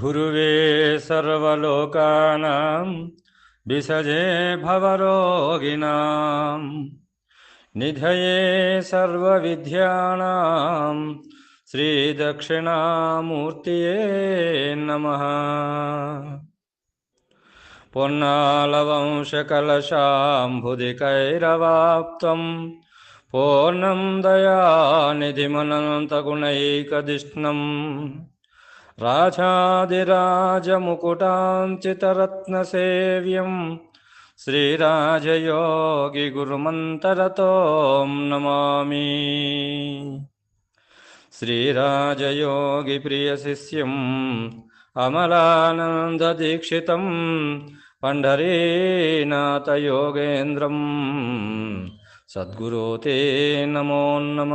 गुरुवे सर्वलोकानां विसजे भवरोगिणां निधये सर्वविद्यानां श्रीदक्षिणामूर्तये नमः पूर्णालवंशकलशाम्भुदिकैरवाप्तं पूर्णं दयानिधिमनन्तगुणैकदिष्णम् రాజాదిరాజముకుటాంచితరత్నసేవ్యం. శ్రీరాజయోగిగురుమంతరతోం నమామి. శ్రీరాజయోగిప్రియశిష్యం అమలానందదీక్షితం పండరీనాథయోగేంద్రం. సద్గురో తే నమో నమ.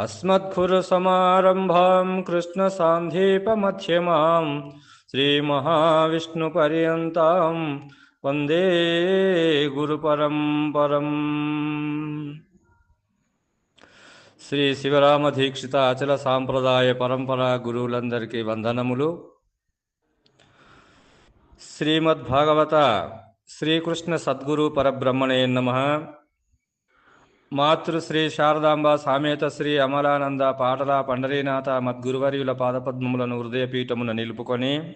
అస్మద్గురుసమారంభాం కృష్ణసాంధీపమధ్యమాం శ్రీమహావిష్ణుపర్యంతాం వందే గురుపరంపరం శ్రీ శివరామ దీక్షిత అచల సాంప్రదాయ పరంపర గురువులందరికీ వందనములు। శ్రీమద్భాగవత శ్రీకృష్ణ సద్గురు పరబ్రహ్మణే నమ। మాతృశ్రీ శారదాంబ సామేత శ్రీ అమలానంద పాటల పండరీనాథ మద్గురువర్యుల పాదపద్మములను హృదయపీఠమున నిలుపుకొని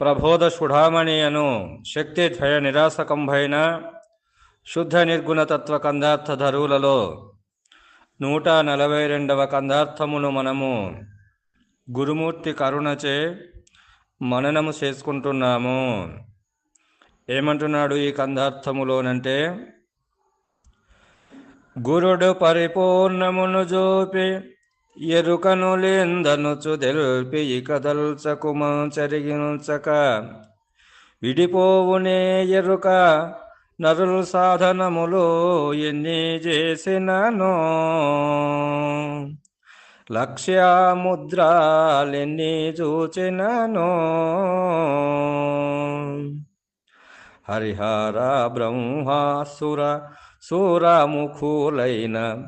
ప్రబోధ సుఢామణి అను శక్తి ద్వయ నిరాసకంభైన శుద్ధ నిర్గుణ తత్వ కందార్థ ధరువులలో నూట నలభై రెండవ కందార్థమును మనము గురుమూర్తి కరుణచే మననము చేసుకుంటున్నాము. ఏమంటున్నాడు ఈ కందార్థములోనంటే గురుడు పరిపూర్ణమును జోపి ఎరుకను లేందనుచు తెల్పి ఇక దల్చకుమ చరిగించక విడిపోవునే ఎరుక నరులు సాధనములు ఎన్ని చేసినను. లక్ష్యముద్రాలెన్ని చూచినను. హరిహర బ్రహ్మాసుర సూరముఖులైన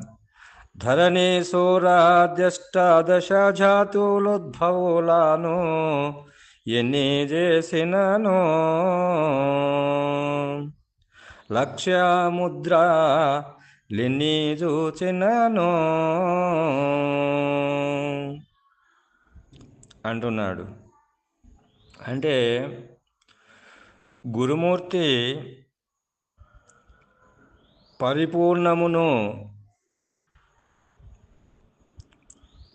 ధరణి సూరాద్యష్టాదశ జాతులుద్భవులను ఎన్ని చేసినను. లక్ష్యముద్ర లెన్ని చూచినను. అంటున్నాడు. అంటే గురుమూర్తి పరిపూర్ణమును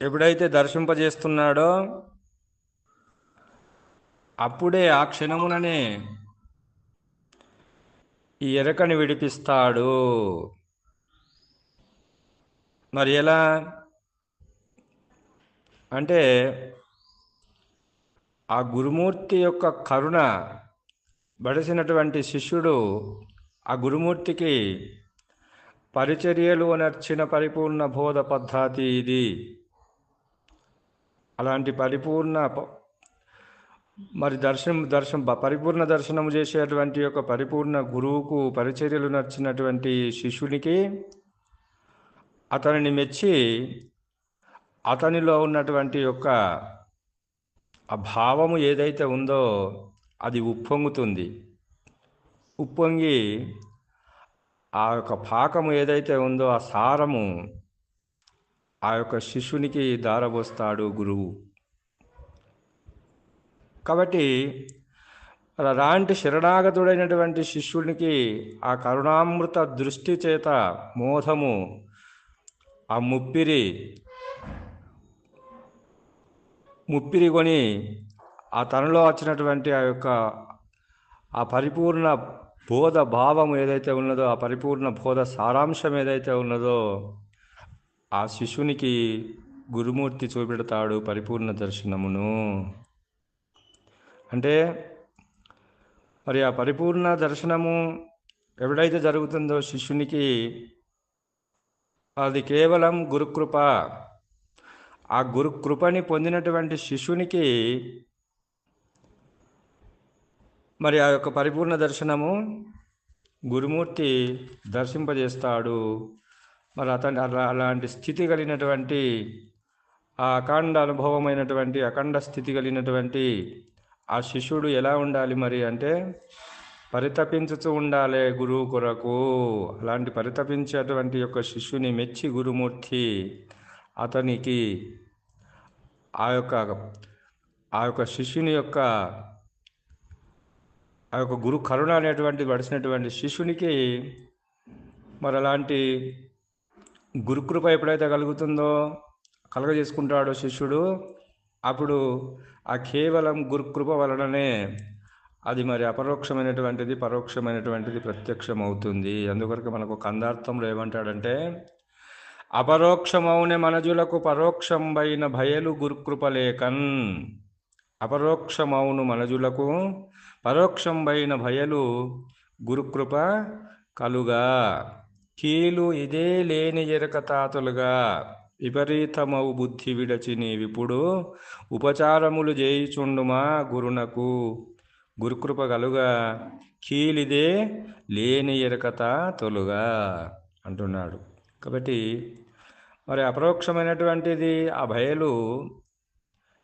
ఎప్పుడైతే దర్శింపజేస్తున్నాడో అప్పుడే ఆ క్షణముననే ఈ ఎరకని విడిపిస్తాడు. మరి ఎలా? అంటే ఆ గురుమూర్తి యొక్క కరుణ బడిసినటువంటి శిష్యుడు ఆ గురుమూర్తికి పరిచర్యలు నర్చిన పరిపూర్ణ బోధ పద్ధతి ఇది. అలాంటి పరిపూర్ణ ప- మరి దర్శనం దర్శనం పరిపూర్ణ దర్శనం చేసేటువంటి యొక్క పరిపూర్ణ గురువుకు పరిచర్యలు నచ్చినటువంటి శిష్యునికి అతనిని మెచ్చి అతనిలో ఉన్నటువంటి యొక్క ఆ భావము ఏదైతే ఉందో అది ఉప్పొంగుతుంది. ఉప్పొంగి ఆ యొక్క పాకము ఏదైతే ఉందో ఆ సారము ఆ యొక్క శిష్యునికి దారబోస్తాడు గురువు. కాబట్టి అలాంటి శరణాగతుడైనటువంటి శిష్యునికి ఆ కరుణామృత దృష్టి చేత మోధము ఆ ముప్పిరి ముప్పిరి కొని ఆ తనలో వచ్చినటువంటి ఆ యొక్క ఆ పరిపూర్ణ బోధ భావం ఏదైతే ఉన్నదో ఆ పరిపూర్ణ బోధ సారాంశం ఏదైతే ఉన్నదో ఆ శిష్యునికి గురుమూర్తి చూపెడతాడు పరిపూర్ణ దర్శనమును. అంటే మరి ఆ పరిపూర్ణ దర్శనము ఎప్పుడైతే జరుగుతుందో శిష్యునికి అది కేవలం గురుకృప. ఆ గురుకృపని పొందినటువంటి శిష్యునికి మరి ఆ యొక్క పరిపూర్ణ దర్శనము గురుమూర్తి దర్శింపజేస్తాడు. మరి అతని అలా అలాంటి స్థితి కలిగినటువంటి ఆ అఖండ అనుభవమైనటువంటి అఖండ స్థితి కలిగినటువంటి ఆ శిష్యుడు ఎలా ఉండాలి మరి అంటే పరితపించుతూ ఉండాలి గురువు కొరకు. అలాంటి పరితపించేటువంటి యొక్క శిష్యుని మెచ్చి గురుమూర్తి అతనికి ఆ యొక్క ఆ యొక్క శిష్యుని యొక్క ఆ యొక్క గురు కరుణ అనేటువంటి పడిచినటువంటి శిష్యునికి మరి అలాంటి గురుకృప ఎప్పుడైతే కలుగుతుందో కలగజేసుకుంటాడో శిష్యుడు అప్పుడు ఆ కేవలం గురుకృప వలననే అది మరి అపరోక్షమైనటువంటిది పరోక్షమైనటువంటిది ప్రత్యక్షం అవుతుంది అందుకొరకు మనకు కందార్థంలో ఏమంటాడంటే అపరోక్షమౌనే మనజులకు పరోక్షంబైన భయలు గురుకృపలేకన్ అపరోక్షమౌను మనజులకు పరోక్షంబైన భయలు గురుకృప కలుగా. కీలు ఇదే లేని ఎరక తాతలుగా విపరీతమవు బుద్ధి విడచి నీవిప్పుడు ఉపచారములు చేయుచుండుమా గురునకు? గురుకృప కలుగా. కీలిదే లేని ఎరకత తొలుగా అంటున్నాడు. కాబట్టి మరి అపరోక్షమైనటువంటిది ఆ భయలు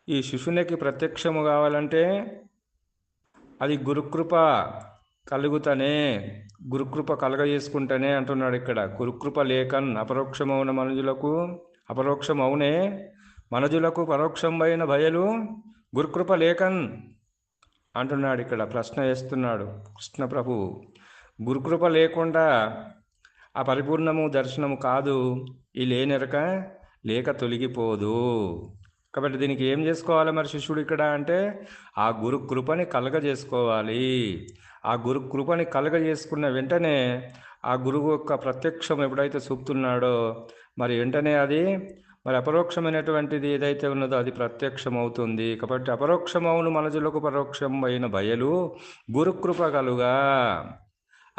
ఈ శిశునికి ప్రత్యక్షము కావాలంటే అది గురుకృప కలుగుతనే గురుకృప కలగజేసుకుంటేనే అంటున్నాడు ఇక్కడ. గురుకృప లేకన్ అపరోక్షమౌన మనుజులకు అపరోక్షమౌనే మనుజులకు పరోక్షమైన భయలు గురుకృప లేకన్ అంటున్నాడు ఇక్కడ ప్రశ్న వేస్తున్నాడు కృష్ణప్రభు గురుకృప లేకుండా ఆ పరిపూర్ణము దర్శనము కాదు ఈ లేనెరక లేక తొలగిపోదు. కాబట్టి దీనికి ఏం చేసుకోవాలి మరి శిష్యుడు ఇక్కడ అంటే ఆ గురు కృపని కలగజేసుకోవాలి. ఆ గురు కృపని కలగజేసుకున్న వెంటనే ఆ గురువు యొక్క ప్రత్యక్షం ఎప్పుడైతే చూపుతున్నాడో మరి వెంటనే అది మరి అపరోక్షమైనటువంటిది ఏదైతే ఉన్నదో అది ప్రత్యక్షం అవుతుంది కాబట్టి అపరోక్షమవును మనజులకు పరోక్షం అయిన బయలు గురుకృప కలుగా.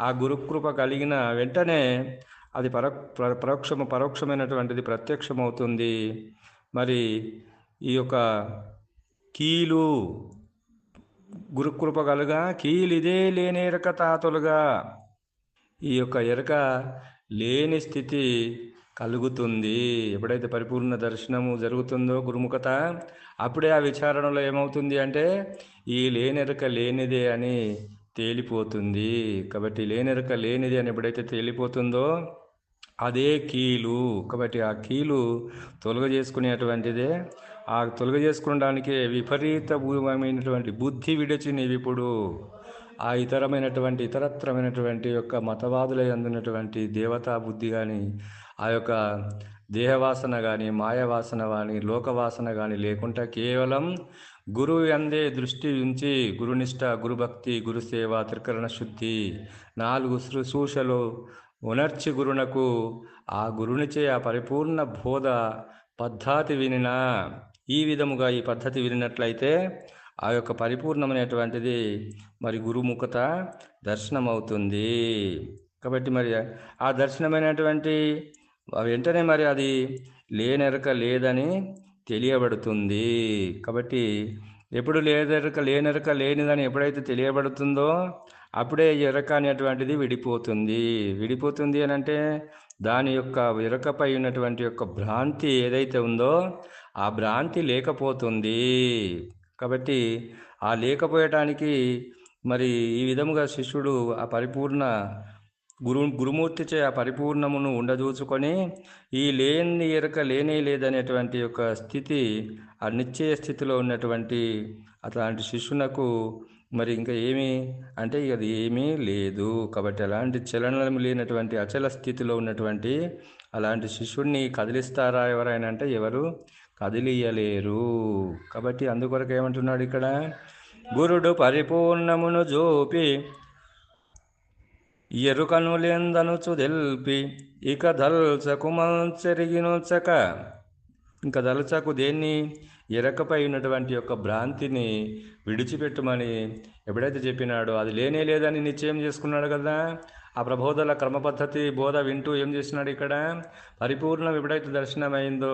ఆ గురుకృప కలిగిన వెంటనే అది పర పర- పరోక్షము పరోక్షమైనటువంటిది ప్రత్యక్షమవుతుంది. మరి ఈ యొక్క కీలు గురుకృప కలుగా కీలిదే లేని ఎరక తాతులుగా. ఈ యొక్క ఎరక లేని స్థితి కలుగుతుంది. ఎప్పుడైతే పరిపూర్ణ దర్శనము జరుగుతుందో గురుముఖత అప్పుడే ఆ విచారణలో ఏమవుతుంది అంటే ఈ లేనెరక లేనిదే అని తేలిపోతుంది. కాబట్టి లేనెరక లేనిది అని ఎప్పుడైతే తేలిపోతుందో అదే కీలు. కాబట్టి ఆ కీలు తొలగజేసుకునేటువంటిదే ఆ తొలగజేసుకోవడానికి విపరీతమైనటువంటి బుద్ధి విడిచినవి ఇప్పుడు ఆ ఇతరమైనటువంటి ఇతరత్రమైనటువంటి యొక్క మతవాదులై అందినటువంటి దేవతా బుద్ధి కానీ ఆ యొక్క దేహవాసన కానీ మాయవాసన కానీ లోకవాసన కానీ లేకుండా కేవలం గురువు అందే దృష్టి ఉంచి గురునిష్ట గురుభక్తి గురుసేవ త్రికరణ శుద్ధి నాలుగు శుశ్రూషలు ఉనర్చి గురునకు ఆ గురునిచే ఆ పరిపూర్ణ బోధ పద్ధతి వినినా ఈ విధముగా ఈ పద్ధతి వినినట్లయితే ఆ యొక్క పరిపూర్ణమైనటువంటిది మరి గురుముఖత దర్శనమవుతుంది. కాబట్టి మరి ఆ దర్శనమైనటువంటి వెంటనే మరి అది లేనెరక లేదని తెలియబడుతుంది. కాబట్టి ఎప్పుడు లేదెరక లేనెరక లేనిదని ఎప్పుడైతే తెలియబడుతుందో అప్పుడే ఎరక అనేటువంటిది విడిపోతుంది. విడిపోతుంది అని అంటే దాని యొక్క ఎరకపై ఉన్నటువంటి యొక్క భ్రాంతి ఏదైతే ఉందో ఆ భ్రాంతి లేకపోతుంది. కాబట్టి ఆ లేకపోయటానికి మరి ఈ విధముగా శిష్యుడు ఆ పరిపూర్ణ గురు గురుమూర్తిచే ఆ పరిపూర్ణమును ఉండదూచుకొని ఈ లేని ఎరక లేనే లేదనేటువంటి యొక్క స్థితి ఆ నిశ్చయ స్థితిలో ఉన్నటువంటి అట్లాంటి శిష్యునకు మరి ఇంకా ఏమి అంటే ఇక అది ఏమీ లేదు. కాబట్టి అలాంటి చలనం లేనటువంటి అచల స్థితిలో ఉన్నటువంటి అలాంటి శిష్యుడిని కదిలిస్తారా ఎవరైనా అంటే ఎవరు? కదిలియలేరు. కాబట్టి అందుకొరకు ఏమంటున్నాడు ఇక్కడ? గురుడు పరిపూర్ణమును జోపి ఎరుకను లేందనుచు దెల్పి ఇక దల్చకు మంచెరిగినొచ్చక ఇంకా దలచకు దేన్ని? ఎరకపై ఉన్నటువంటి యొక్క భ్రాంతిని విడిచిపెట్టమని ఎప్పుడైతే చెప్పినాడో అది లేనే లేదని నిశ్చయం చేసుకున్నాడు కదా? ఆ ప్రబోధల క్రమపద్ధతి బోధ వింటూ ఏం చేసినాడు ఇక్కడ? పరిపూర్ణం ఎప్పుడైతే దర్శనమైందో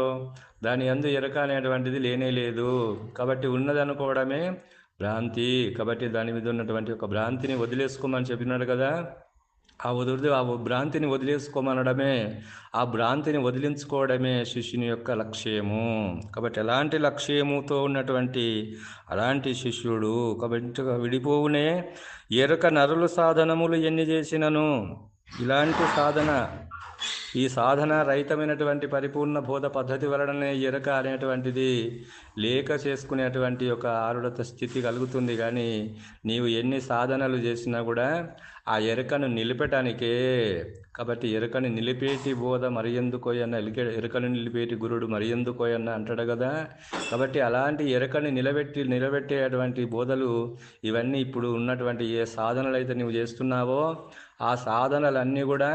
దాని అందు ఎరక అనేటువంటిది లేనే లేదు. కాబట్టి ఉన్నది అనుకోవడమే భ్రాంతి. కాబట్టి దాని మీద ఉన్నటువంటి ఒక భ్రాంతిని వదిలేసుకోమని చెప్పినాడు కదా. ఆ వదిలి ఆ భ్రాంతిని వదిలేసుకోమనడమే ఆ భ్రాంతిని వదిలించుకోవడమే శిష్యుని యొక్క లక్ష్యము. కాబట్టి ఎలాంటి లక్ష్యముతో ఉన్నటువంటి అలాంటి శిష్యుడు కాబట్టి విడిపోవునే ఎరక నరులు సాధనములు ఎన్ని చేసినను? ఇలాంటి సాధన ఈ సాధన రహితమైనటువంటి పరిపూర్ణ బోధ పద్ధతి వలననే ఎరక అనేటువంటిది లేక చేసుకునేటువంటి ఒక ఆరుడత స్థితి కలుగుతుంది. కానీ నీవు ఎన్ని సాధనలు చేసినా కూడా ఆ ఎరకను నిలిపటానికే కాబట్టి ఎరకని నిలిపేటి బోధ మరి ఎందుకోయన్న ఎలికే ఎరకను నిలిపేటి గురుడు మరి ఎందుకోయన్న అంటాడు కదా. కాబట్టి అలాంటి ఎరకని నిలబెట్టి నిలబెట్టేటువంటి బోధలు ఇవన్నీ ఇప్పుడు ఉన్నటువంటి ఏ సాధనలు అయితే నువ్వు చేస్తున్నావో ఆ సాధనలన్నీ కూడా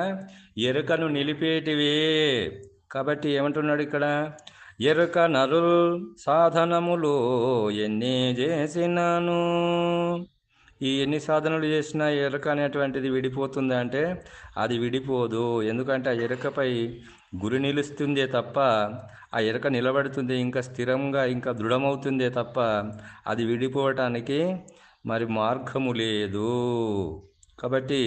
ఎరుకను నిలిపేటివే. కాబట్టి ఏమంటున్నాడు ఇక్కడ? ఎరుక నరుల్ సాధనములు ఎన్ని చేసినాను? ఈ ఎన్ని సాధనలు చేసినా ఎరుక అనేటువంటిది విడిపోతుంది అంటే అది విడిపోదు. ఎందుకంటే ఆ ఎరుకపై గురి నిలుస్తుందే తప్ప ఆ ఎరుక నిలబడుతుంది ఇంకా స్థిరంగా ఇంకా దృఢమవుతుందే తప్ప అది విడిపోవటానికి మరి మార్గము లేదు. కాబట్టి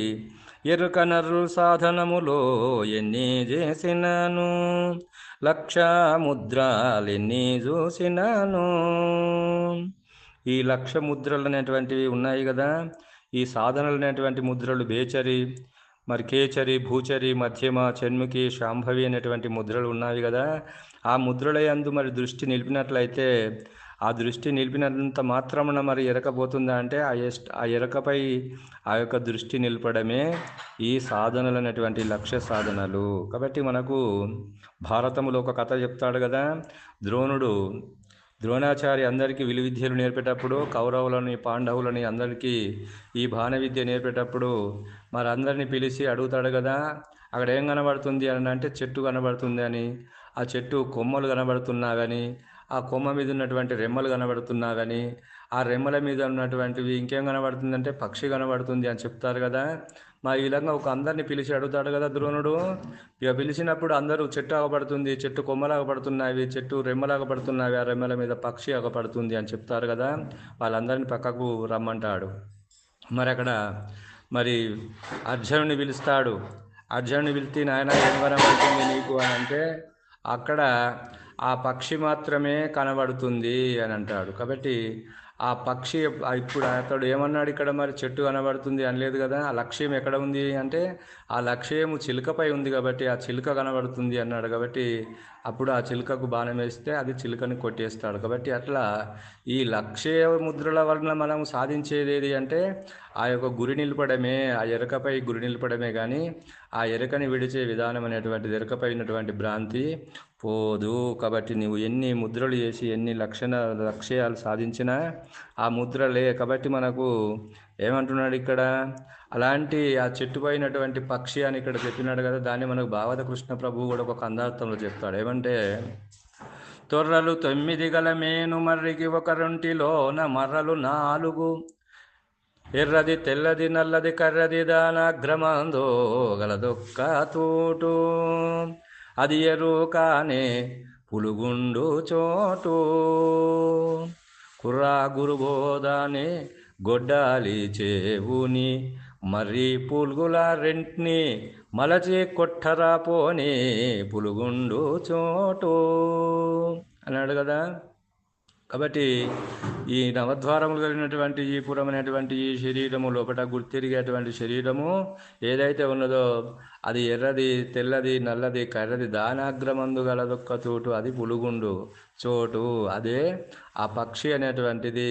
ఎరుకనరు సాధనములో ఎన్ని చేసినాను? లక్ష ముద్రాలెన్ని చూసినాను? ఈ లక్ష ముద్రలు అనేటువంటివి ఉన్నాయి కదా. ఈ సాధనలు అనేటువంటి ముద్రలు బేచరి మరి కేచరి భూచరి మధ్యమ చెన్ముఖి శాంభవి అనేటువంటి ముద్రలు ఉన్నాయి కదా. ఆ ముద్రలయందు మరి దృష్టి నిలిపినట్లయితే ఆ దృష్టి నిలిపినంత మాత్రమున మరి ఎరకపోతుందా అంటే ఆ ఎస్ట్ ఆ ఎరకపై ఆ యొక్క దృష్టి నిలపడమే ఈ సాధనలు అనేటువంటి లక్ష్య సాధనలు. కాబట్టి మనకు భారతములో ఒక కథ చెప్తాడు కదా ద్రోణుడు ద్రోణాచారి అందరికీ విలు విద్యలు నేర్పేటప్పుడు కౌరవులని పాండవులని అందరికీ ఈ బాణ విద్య నేర్పేటప్పుడు మరి అందరిని పిలిచి అడుగుతాడు కదా అక్కడ ఏం కనబడుతుంది అని అంటే చెట్టు కనబడుతుంది అని ఆ చెట్టు కొమ్మలు కనబడుతున్నా కానీ ఆ కొమ్మ మీద ఉన్నటువంటి రెమ్మలు కనబడుతున్నావని కానీ ఆ రెమ్మల మీద ఉన్నటువంటివి ఇంకేం కనబడుతుందంటే పక్షి కనబడుతుంది అని చెప్తారు కదా. మా ఈ విధంగా ఒక అందరిని పిలిచి అడుగుతాడు కదా ద్రోణుడు. ఇక పిలిచినప్పుడు అందరూ చెట్టు ఆగబడుతుంది చెట్టు కొమ్మలాగబడుతున్నాయి చెట్టు రెమ్మలాగబడుతున్నాయి ఆ రెమ్మల మీద పక్షి ఆగపడుతుంది అని చెప్తారు కదా. వాళ్ళందరిని పక్కకు రమ్మంటాడు. మరి అక్కడ మరి అర్జునుని పిలుస్తాడు. అర్జునుని పిలిచి నాయన ఏం కనబడుతుంది నీకు? అని అంటే అక్కడ ఆ పక్షి మాత్రమే కనబడుతుంది అని అంటాడు. కాబట్టి ఆ పక్షి ఇప్పుడు అతడు ఏమన్నాడు ఇక్కడ మరి? చెట్టు కనబడుతుంది అనలేదు కదా? ఆ లక్ష్యం ఎక్కడ ఉంది అంటే ఆ లక్ష్యము చిలుకపై ఉంది కాబట్టి ఆ చిలుక కనబడుతుంది అన్నాడు కాబట్టి అప్పుడు ఆ చిలుకకు బాణం వేస్తే అది చిలుకని కొట్టేస్తాడు. కాబట్టి అట్లా ఈ లక్ష్య ముద్రల వలన మనం సాధించేది ఏది అంటే ఆ యొక్క గురి నిలపడమే ఆ ఎరకపై గురి నిలపడమే కానీ ఆ ఎరకని విడిచే విధానం అనేటువంటిది ఎరకపై ఉన్నటువంటి భ్రాంతి పోదు. కాబట్టి నువ్వు ఎన్ని ముద్రలు చేసి ఎన్ని లక్షణ లక్ష్యాలు సాధించినా ఆ ముద్రలే. కాబట్టి మనకు ఏమంటున్నాడు ఇక్కడ? అలాంటి ఆ చెట్టుపైనటువంటి పక్షి అని ఇక్కడ చెప్పినాడు కదా దాన్ని మనకు భావత కృష్ణ ప్రభు కూడా ఒక కందార్థంలో చెప్తాడు. ఏమంటే తొర్రలు తొమ్మిది గల మేను మర్రికి ఒక రొంటిలోన మర్రలు నాలుగు. ఎర్రది తెల్లది నల్లది కర్రది దానాగ్రమందో గలదొక్క తోటు. అది ఎరుకానే పులుగుండు చోటు. కుర్రా గురుబోధానే గొడ్డాలి చేవుని మరి పులుగుల రెంట్ని మలచి కొట్టరా పోని పులుగుండు చోటు అన్నాడు కదా. కాబట్టి ఈ నవద్వారములు కలిగినటువంటి ఈ పురమైనటువంటి ఈ శరీరము లోపల గుర్తిరిగేటువంటి శరీరము ఏదైతే ఉన్నదో అది ఎర్రది తెల్లది నల్లది కర్రది దానాగ్రమందు గలదొక్క చోటు అది పులుగుండు. చోటు. అదే ఆ పక్షి అనేటువంటిది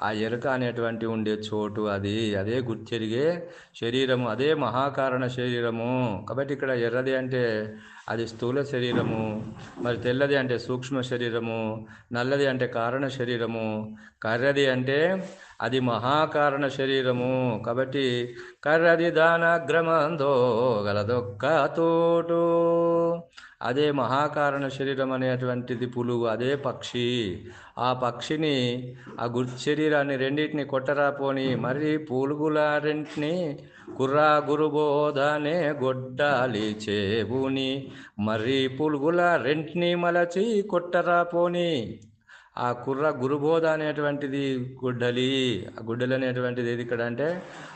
ఆ ఎరుక అనేటువంటి ఉండే చోటు అది. అదే గుర్తిరిగే శరీరము అదే మహాకారణ శరీరము. కాబట్టి ఇక్కడ ఎర్రది అంటే అది స్థూల శరీరము మరి తెల్లది అంటే సూక్ష్మ శరీరము నల్లది అంటే కారణ శరీరము కర్రది అంటే అది మహాకారణ శరీరము. కాబట్టి కర్రది దానగ్రమందో గలదొక్క తోటు. అదే మహాకారణ శరీరం అనేటువంటిది పులుగు అదే పక్షి. ఆ పక్షిని ఆ గుర్తు శరీరాన్ని రెండింటిని కొట్టరాపోని మరి పులుగుల రెంటిని కుర్రా గురుబోధనే గొడ్డాలి చేబుని మరి పులుగుల రెంటిని మలచి కొట్టరాపోని ఆ కుర్ర గురుబోధ అనేటువంటిది గుడ్డలి. ఆ గుడ్డలి అనేటువంటిది ఏది ఇక్కడ అంటే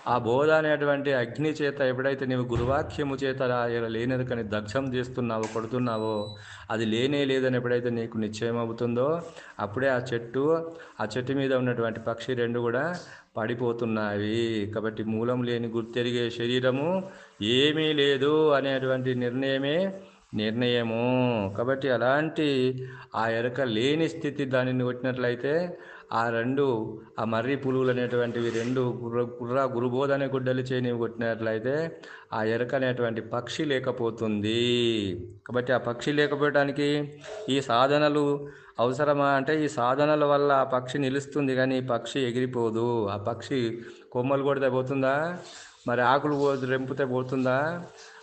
ఆ బోధ అనేటువంటి అగ్ని చేత ఎప్పుడైతే నీవు గురువాక్యము చేత లేనెరకని దగ్ధం చేస్తున్నావో కొడుతున్నావో అది లేనే లేదని ఎప్పుడైతే నీకు నిశ్చయం అవుతుందో అప్పుడే ఆ చెట్టు ఆ చెట్టు మీద ఉన్నటువంటి పక్షి రెండు కూడా పడిపోతున్నాయి. కాబట్టి మూలం లేని గుర్తెరిగే శరీరము ఏమీ లేదు అనేటువంటి నిర్ణయమే నిర్ణయము. కాబట్టి అలాంటి ఆ ఎరక లేని స్థితి దానిని కొట్టినట్లయితే ఆ రెండు ఆ మర్రి పులుగులు అనేటువంటివి రెండు గుర్ర గుర్ర గురుబోధ అనే గుడ్డలు చేయని కొట్టినట్లయితే ఆ ఎరక అనేటువంటి పక్షి లేకపోతుంది. కాబట్టి ఆ పక్షి లేకపోవడానికి ఈ సాధనలు అవసరమా? అంటే ఈ సాధనల వల్ల ఆ పక్షి నిలుస్తుంది కానీ ఈ పక్షి ఎగిరిపోదు. ఆ పక్షి కొమ్మలు కొడితే పోతుందా? మరి ఆకులు రెంపితే పోతుందా?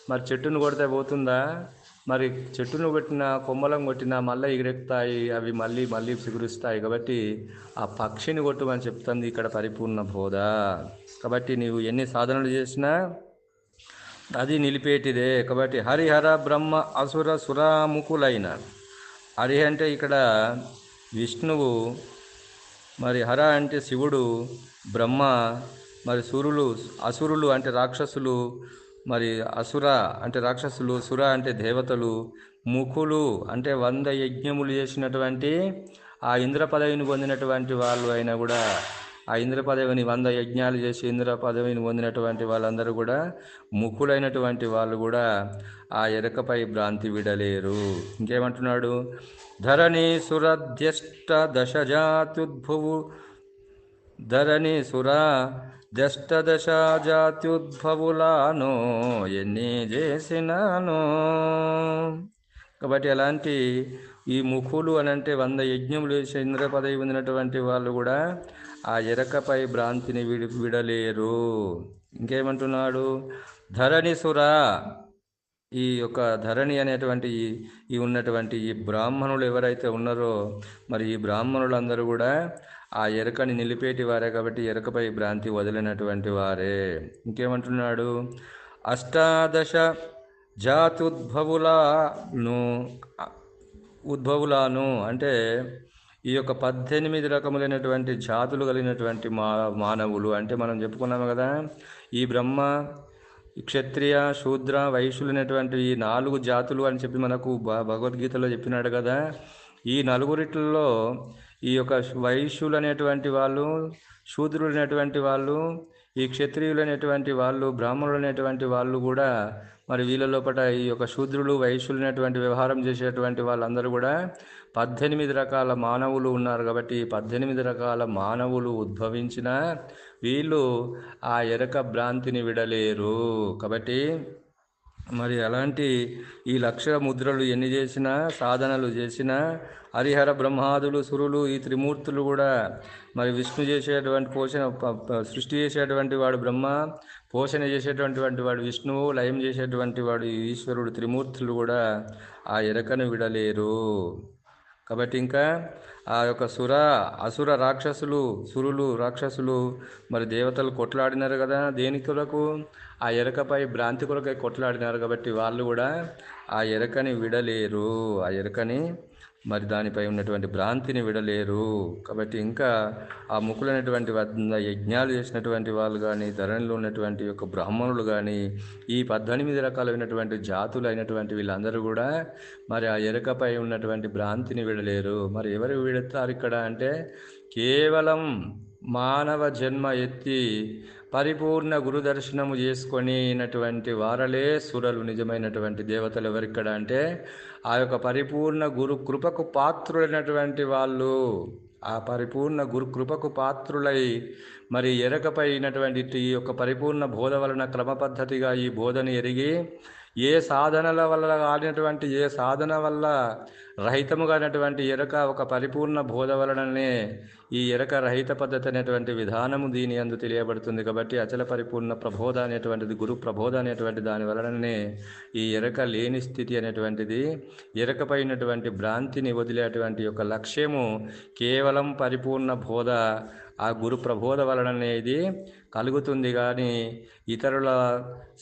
మరి చెట్టును కొడితే పోతుందా? మరి చెట్టును కొట్టిన కొమ్మలం కొట్టిన మళ్ళీ ఎగిరెక్కుతాయి అవి మళ్ళీ మళ్ళీ చిగురుస్తాయి. కాబట్టి ఆ పక్షిని కొట్టుమని చెప్తుంది ఇక్కడ పరిపూర్ణ బోధ. కాబట్టి నీవు ఎన్ని సాధనలు చేసినా అది నిలిపేటిదే. కాబట్టి హరిహర బ్రహ్మ అసుర సురాముకులైన. హరి అంటే ఇక్కడ విష్ణువు మరి హర అంటే శివుడు బ్రహ్మ మరి సురులు అసురులు అంటే రాక్షసులు మరి అసుర అంటే రాక్షసులు సుర అంటే దేవతలు ముఖులు అంటే వంద యజ్ఞములు చేసినటువంటి ఆ ఇంద్ర పదవిని పొందినటువంటి వాళ్ళు అయినా కూడా ఆ ఇంద్ర పదవిని వంద యజ్ఞాలు చేసి ఇంద్ర పదవిని పొందినటువంటి వాళ్ళందరూ కూడా ముఖులైనటువంటి వాళ్ళు కూడా ఆ ఎరకపై భ్రాంతి విడలేరు. ఇంకేమంటున్నాడు? ధరణి సురధ్యష్ట దశజాత్యుద్భువు ధరణి సురా దష్ట దశ జాత్యుద్భవులాను ఎన్ని చేసినాను. కాబట్టి అలాంటి ఈ ముఖులు అని అంటే వంద యజ్ఞములు చేసి ఇంద్ర పదవి పొందినటువంటి వాళ్ళు కూడా ఆ ఎరకపై భ్రాంతిని విడి విడలేరు. ఇంకేమంటున్నాడు? ధరణి సురా. ఈ యొక్క ధరణి అనేటువంటి ఈ- ఈ ఉన్నటువంటి ఈ బ్రాహ్మణులు ఎవరైతే ఉన్నారో మరి ఈ బ్రాహ్మణులందరూ కూడా ఆ ఎరకని నిలిపేటి వారే కాబట్టి ఎరకపై భ్రాంతి వదిలినటువంటి వారే. ఇంకేమంటున్నాడు? అష్టాదశ జాతుద్భవులను ఉద్భవులాను అంటే ఈ యొక్క పద్దెనిమిది రకములైనటువంటి జాతులు కలిగినటువంటి మా మానవులు అంటే మనం చెప్పుకున్నాము కదా ఈ బ్రహ్మ క్షత్రియ శూద్ర వైశ్యులు అనేటువంటి ఈ నాలుగు జాతులు అని చెప్పి మనకు భగవద్గీతలో చెప్పినాడు కదా. ఈ నలుగురిట్లో ఈ యొక్క వైశ్యులు అనేటువంటి వాళ్ళు శూద్రులు అనేటువంటి వాళ్ళు ఈ క్షత్రియులు అనేటువంటి వాళ్ళు బ్రాహ్మణులు అనేటువంటి వాళ్ళు కూడా మరి వీళ్ళ లోపల ఈ యొక్క శూద్రులు వైశ్యులు అనేటువంటి వ్యవహారం చేసేటువంటి వాళ్ళందరూ కూడా పద్దెనిమిది రకాల మానవులు ఉన్నారు కాబట్టి ఈ పద్దెనిమిది రకాల మానవులు ఉద్భవించిన వీళ్ళు ఆ ఎరక భ్రాంతిని విడలేరు. కాబట్టి మరి అలాంటి ఈ లక్ష ముద్రలు ఎన్ని చేసినా సాధనలు చేసినా హరిహర బ్రహ్మాదులు సురులు ఈ త్రిమూర్తులు కూడా మరి విష్ణు చేసేటువంటి పోషణ సృష్టి చేసేటువంటి వాడు బ్రహ్మ పోషణ చేసేటువంటి వాడు విష్ణువు లయం చేసేటువంటి వాడు ఈశ్వరుడు త్రిమూర్తులు కూడా ఆ ఎరకను విడలేరు. కాబట్టి ఇంకా ఆ యొక్క సుర అసుర రాక్షసులు సురులు రాక్షసులు మరి దేవతలు కొట్లాడినారు కదా దేని కొరకు ఆ ఎరకపై భ్రాంతి కొరకై కొట్లాడినారు కాబట్టి వాళ్ళు కూడా ఆ ఎరకని విడలేరు. ఆ ఎరకని మరి దానిపై ఉన్నటువంటి భ్రాంతిని విడలేరు. కాబట్టి ఇంకా ఆ ముక్కులైనటువంటి యజ్ఞాలు చేసినటువంటి వాళ్ళు కానీ ధరణిలో ఉన్నటువంటి యొక్క బ్రాహ్మణులు కానీ ఈ పద్దెనిమిది రకాలైనటువంటి జాతులు అయినటువంటి వీళ్ళందరూ కూడా మరి ఆ ఎరకపై ఉన్నటువంటి భ్రాంతిని విడలేరు. మరి ఎవరు విడతారు ఇక్కడ అంటే కేవలం మానవ జన్మ ఎత్తి పరిపూర్ణ గురుదర్శనము చేసుకొనినటువంటి వారలే సురలు నిజమైనటువంటి దేవతలు ఎవరిక్కడ అంటే ఆ యొక్క పరిపూర్ణ గురు కృపకు పాత్రులైనటువంటి వాళ్ళు ఆ పరిపూర్ణ గురు కృపకు పాత్రులై మరి ఎరకపైనటువంటి ఈ యొక్క పరిపూర్ణ బోధ వలన క్రమపద్ధతిగా ఈ బోధను ఎరిగి ఏ సాధనల వల్ల ఆడినటువంటి ఏ సాధన వల్ల రహితముగానటువంటి ఎరక ఒక పరిపూర్ణ బోధ వలననే ఈ ఎరక రహిత పద్ధతి అనేటువంటి విధానము దీని అందు తెలియబడుతుంది కాబట్టి అచల పరిపూర్ణ ప్రబోధ అనేటువంటిది గురు ప్రబోధ అనేటువంటి దాని వలననే ఈ ఎరక లేని స్థితి అనేటువంటిది ఎరకపైనటువంటి భ్రాంతిని వదిలేటువంటి యొక్క లక్ష్యము కేవలం పరిపూర్ణ బోధ ఆ గురు ప్రబోధ వలన అనేది కలుగుతుంది కానీ ఇతరుల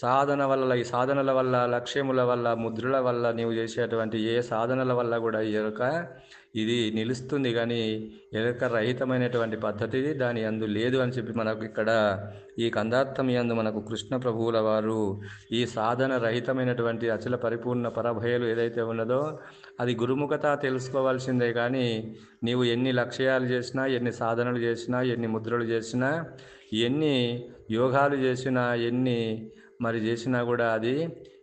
సాధన వల్ల ఈ సాధనల వల్ల లక్ష్యముల వల్ల ముద్రల వల్ల నీవు చేసేటువంటి ఏ సాధనల వల్ల కూడా ఈ యొక్క ఇది నిలుస్తుంది కానీ ఎలక రహితమైనటువంటి పద్ధతి దాని అందు లేదు అని చెప్పి మనకు ఇక్కడ ఈ కందార్థమి యందు మనకు కృష్ణ ప్రభువుల వారు ఈ సాధన రహితమైనటువంటి అచల పరిపూర్ణ పరభయలు ఏదైతే ఉన్నదో అది గురుముఖత తెలుసుకోవాల్సిందే కానీ నీవు ఎన్ని లక్ష్యాలు చేసినా ఎన్ని సాధనలు చేసినా ఎన్ని ముద్రలు చేసినా ఎన్ని యోగాలు చేసినా ఎన్ని మరి చేసినా కూడా అది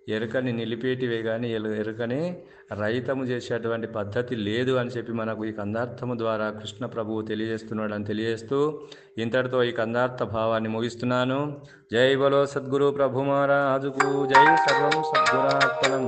ఎరుకని నిలిపేటివే కానీ ఎరుకని రహితము చేసేటువంటి పద్ధతి లేదు అని చెప్పి మనకు ఈ కందార్థము ద్వారా కృష్ణ ప్రభువు తెలియజేస్తున్నాడు అని తెలియజేస్తూ ఇంతటితో ఈ కందార్థ భావాన్ని ముగిస్తున్నాను. జై బలో సద్గురు ప్రభు మహారాజుకు జై సర్వం సద్గురాత్మనం